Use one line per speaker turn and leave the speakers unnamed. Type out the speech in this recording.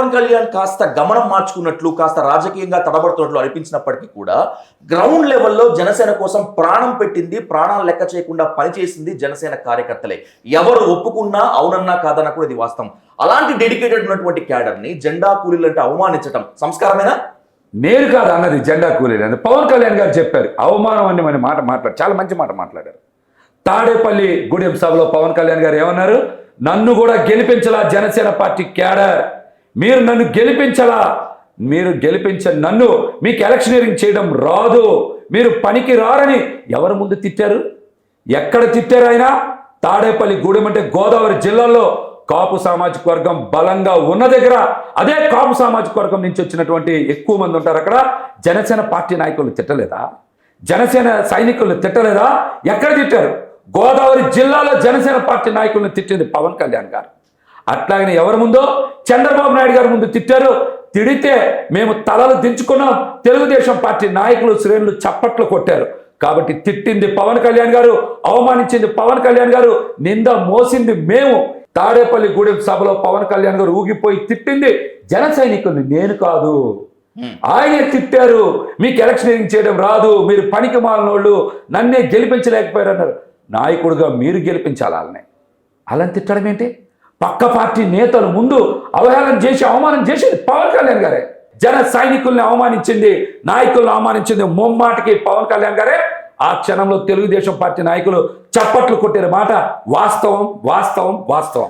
పవన్ కళ్యాణ్ కాస్త గమనం మార్చుకున్నట్లు కాస్త రాజకీయంగా తడబడుతున్నట్లు అనిపించినప్పటికీ కూడా గ్రౌండ్ లెవెల్లో జనసేన కోసం ప్రాణం పెట్టింది ప్రాణాలు లెక్క చేయకుండా పనిచేసింది జనసేన కార్యకర్తలే. ఎవరు ఒప్పుకున్నా అవునన్నా కాదన్నా కూడా ఇది వాస్తవం. అలాంటి డెడికేటెడ్ ఉన్నటువంటి క్యాడర్ని జెండా కూలీలు అంటే అవమానించడం సంస్కారమేనా?
నేను కాదు అన్నది జెండా కూలీలు అని. పవన్ కళ్యాణ్ గారు చెప్పారు అవమానం అని మన మాట మాట్లాడు చాలా మంచి మాట మాట్లాడారు. తాడేపల్లి గుడెం సభలో పవన్ కళ్యాణ్ గారు ఏమన్నారు? నన్ను కూడా గెలిపించలా జనసేన పార్టీ క్యాడర్. మీరు నన్ను గెలిపించాలా. మీరు గెలిపించ నన్ను మీకు ఎలక్షనీరింగ్ చేయడం రాదు. మీరు పనికి రారని ఎవరి ముందు తిట్టారు? ఎక్కడ తిట్టారు ఆయన? తాడేపల్లి గూడెం అంటే గోదావరి జిల్లాలో కాపు సామాజిక వర్గం బలంగా ఉన్న దగ్గర అదే కాపు సామాజిక వర్గం నుంచి వచ్చినటువంటి ఎక్కువ మంది ఉంటారు అక్కడ. జనసేన పార్టీ నాయకులు తిట్టలేదా? జనసేన సైనికులు తిట్టలేదా? ఎక్కడ తిట్టారు? గోదావరి జిల్లాలో జనసేన పార్టీ నాయకులను తిట్టింది పవన్ కళ్యాణ్ గారు. అట్లాగనే ఎవరి ముందో? చంద్రబాబు నాయుడు గారి ముందు తిట్టారు. తిడితే మేము తలలు దించుకున్నాం. తెలుగుదేశం పార్టీ నాయకులు శ్రేణులు చప్పట్లు కొట్టారు. కాబట్టి తిట్టింది పవన్ కళ్యాణ్ గారు అవమానించింది పవన్ కళ్యాణ్ గారు నింద మోసింది మేము. తాడేపల్లి గూడెం సభలో పవన్ కళ్యాణ్ గారు ఊగిపోయి తిట్టింది. జన సైనికుల్ని నేను కాదు. ఆయనే తిట్టారు. మీకు ఎలక్షనీరింగ్ చేయడం రాదు. మీరు పనికి మాలినోళ్ళు. నన్నే గెలిపించలేకపోయారు అన్నారు నాయకుడిగా మీరు గెలిపించాలి వాళ్ళని. అలా తిట్టడం ఏంటి? పక్క పార్టీ నేతలు ముందు అవహేళన చేసి అవమానం చేసింది పవన్ కళ్యాణ్ గారే. జన సైనికుల్ని అవమానించింది నాయకుల్ని అవమానించింది ముమ్మాటికి పవన్ కళ్యాణ్ గారే. ఆ క్షణంలో తెలుగుదేశం పార్టీ నాయకులు చప్పట్లు కొట్టిన మాట వాస్తవం వాస్తవం వాస్తవం.